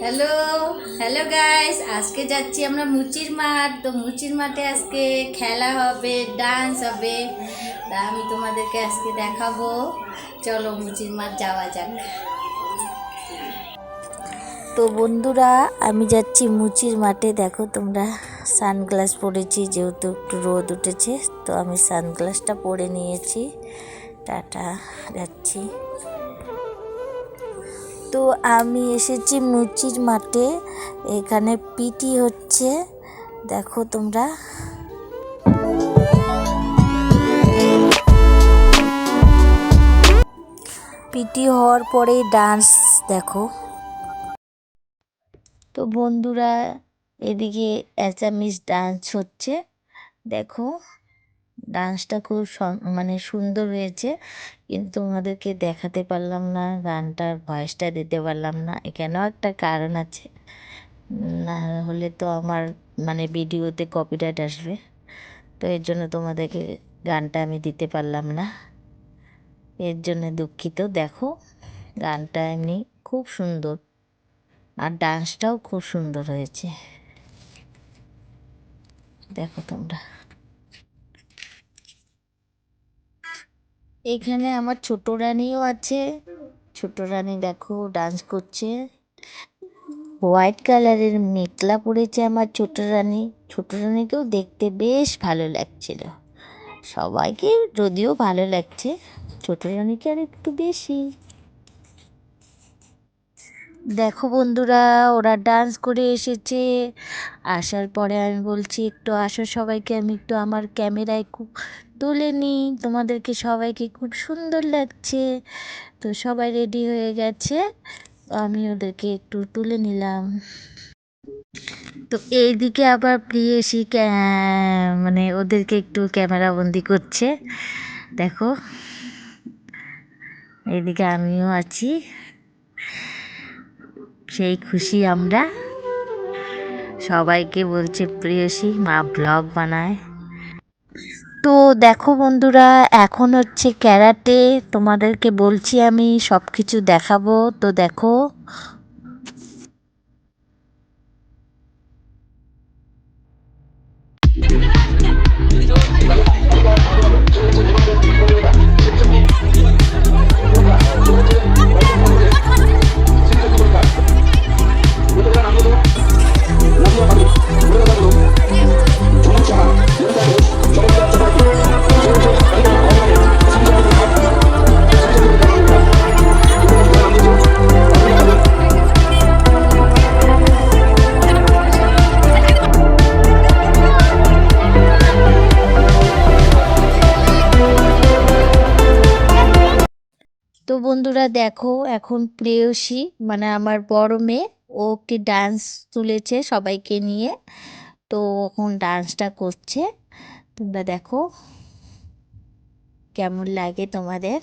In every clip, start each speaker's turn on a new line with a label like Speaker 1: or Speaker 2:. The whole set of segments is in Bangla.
Speaker 1: হ্যালো হ্যালো গাইস আজকে যাচ্ছি আমরা মুচির মাঠ। তো মুচির মাঠে আজকে খেলা হবে ডান্স হবে। তা আমি তোমাদেরকে আজকে দেখাবো। চলো মুচির মাঠ যাওয়া যাক। তো বন্ধুরা, আমি যাচ্ছি মুচির মাঠে। দেখো তোমরা সানগ্লাস পরেছি, যেহেতু একটু রোদ উঠেছে, তো আমি সানগ্লাসটা পরে নিয়েছি। টাটা, যাচ্ছি। তো আমি এসেছি মুচির মাঠে। এখানে পিটি হচ্ছে। দেখো তোমরা। পিটি হওয়ার পরে ডান্স দেখো। তো বন্ধুরা, এদিকে অ্যাসামিস ডান্স হচ্ছে। দেখো। ডান্সটা খুব মানে সুন্দর হয়েছে। কিন্তু তোমাদেরকে দেখাতে পারলাম না, গানটার ভয়েসটা দিতে পারলাম না। এখানেও একটা কারণ আছে। না হলে তো আমার মানে ভিডিওতে কপিরাইট আসবে। তো এর জন্য তোমাদেরকে গানটা আমি দিতে পারলাম না। এর জন্য দুঃখিত। দেখো, গানটা এমনি খুব সুন্দর। আর ডান্সটাও খুব সুন্দর হয়েছে। দেখো তোমরা। এখানে আমার ছোট রানীও আছে। ছোট রানী দেখো ডান্স করছে। হোয়াইট কালারের মেখলা পরেছে আমার ছোট রানী। ছোট রানীকেও দেখতে বেশ ভালো লাগছিল। সবাইকে যদিও ভালো লাগছে, ছোট রানীকে আর একটু বেশি। দেখো বন্ধুরা, ওরা ডান্স করে এসেছে। আসার পরে আমি বলছি, একটু আসো সবাইকে, আমি একটু আমার ক্যামেরায় খুব তুলে নিই। তোমাদেরকে সবাইকে খুব সুন্দর লাগছে। তো সবাই রেডি হয়ে গেছে, আমি ওদেরকে একটু তুলে নিলাম। তো এইদিকে আবার প্রিয়সী মানে ওদেরকে একটু ক্যামেরা বন্দি করছে। দেখো, এইদিকে আমিও আছি। সেই খুশি আমরা। সবাইকে বলছে, প্রিয়সী, মা ব্লগ বানায়। তো দেখো বন্ধুরা, এখন হচ্ছে ক্যারাটে। তোমাদেরকে বলছি আমি সব কিছু দেখাবো। তো দেখো তো বন্ধুরা দেখো, এখন প্রেয়সী মানে আমার বড় মেয়ে, ও একটি ডান্স তুলেছে সবাইকে নিয়ে। তো এখন ডান্সটা করছে। তোমরা দেখো কেমন লাগে তোমাদের।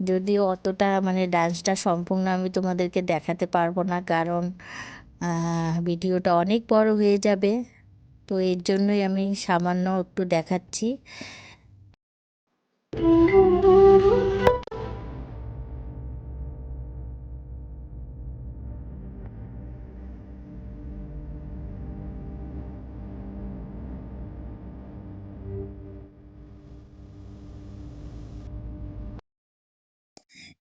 Speaker 1: যদিও অতটা মানে ডান্সটা সম্পূর্ণ আমি তোমাদেরকে দেখাতে পারব না, কারণ ভিডিওটা অনেক বড় হয়ে যাবে। তো এর জন্যই আমি সামান্য একটু দেখাচ্ছি।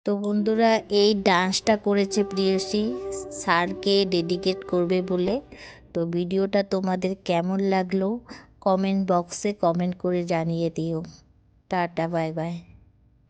Speaker 1: তো বন্ধুরা, এই ডান্সটা করেছে প্রিয়সী। স্যারকে ডেডিকেট করবে বলে। তো ভিডিওটা তোমাদের কেমন লাগল, কমেন্ট বক্সে কমেন্ট করে জানিয়ে দিও। Tata, bye bye.